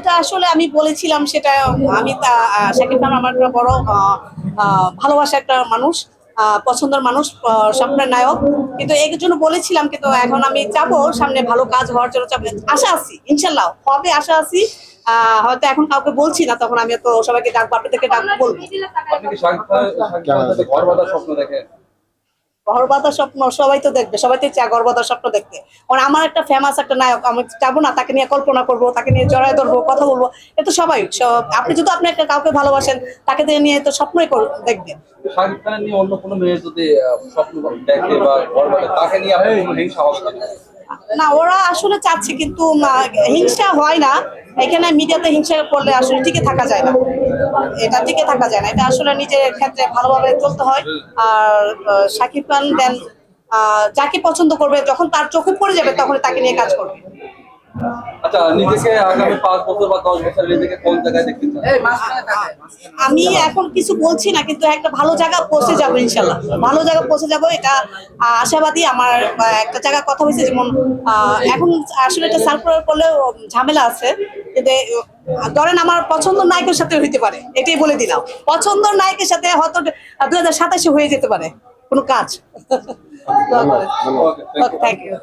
এটা আসলে আমি বলেছিলাম, সেটা আমি তা- শাকিব খান আমার একটা বড় ভালোবাসা একটা মানুষ পছন্দের মানুষ স্বপ্নের নায়ক। কিন্তু এই জন্য বলেছিলাম, কিন্তু এখন আমি চাবো সামনে ভালো কাজ হওয়ার জন্য আশা আছি, ইনশাল্লাহ, হবে আশা আছি। হয়তো এখন কাউকে বলছি না, তখন আমি তো সবাইকে ডাকবো, আপনাদেরকে ডাকবো বলব। বাঁধার স্বপ্ন সবাই তো দেখবে সবাই তো চায় গর্বদার স্বপ্ন দেখতে। কারণ আমার একটা ফেমাস একটা নায়ক আমি যাব না তাকে নিয়ে কল্পনা করব তাকে নিয়ে জড়ায় ধরবো কথা বলব এ তো সবাই। আপনি যদি আপনি একটা কাউকে ভালোবাসেন তাকে নিয়ে তো স্বপ্নই দেখবেন। শাকিব খানের নিয়ে অন্য কোনো মেয়ে যদি স্বপ্ন দেখে বা তাকে নিয়ে আপনি হিংসা হবে না? না ওরা আসলে চাচ্ছে কিন্তু হিংসা হয় না। এখানে মিডিয়াতে হিংসা করলে আসলে টিকে থাকা যায় না। এটা টিকে থাকা যায় না। এটা আসলে নিজের ক্ষেত্রে ভালোভাবে চলতে হয়। আর সাকিব খান দেন যাকে পছন্দ করবে, যখন তার চোখে পড়ে যাবে তখন তাকে নিয়ে কাজ করবে। আচ্ছা নিজেকে আগামী পাঁচ বছর বা দশ বছর নিজেকে কোন জায়গায় দেখতে চান? আমি এখন কিছু বলছি না কিন্তু একটা ভালো জায়গা পৌঁছে যাব ইনশাল্লাহ। ভালো জায়গা পৌঁছে যাব এটা আশাবাদী আমার একটা জায়গা কথা হয়েছে যেমন এখন আসলে এটা সার্কুলার করলেও ঝামেলা আছে কিন্তু ধরেন আমার পছন্দ নায়কের সাথে হইতে পারে এটাই বলে দিলাম। পছন্দ নায়কের সাথে হয়তো দুই হাজার সাতাশে হয়ে যেতে পারে কোনো কাজ. Thank you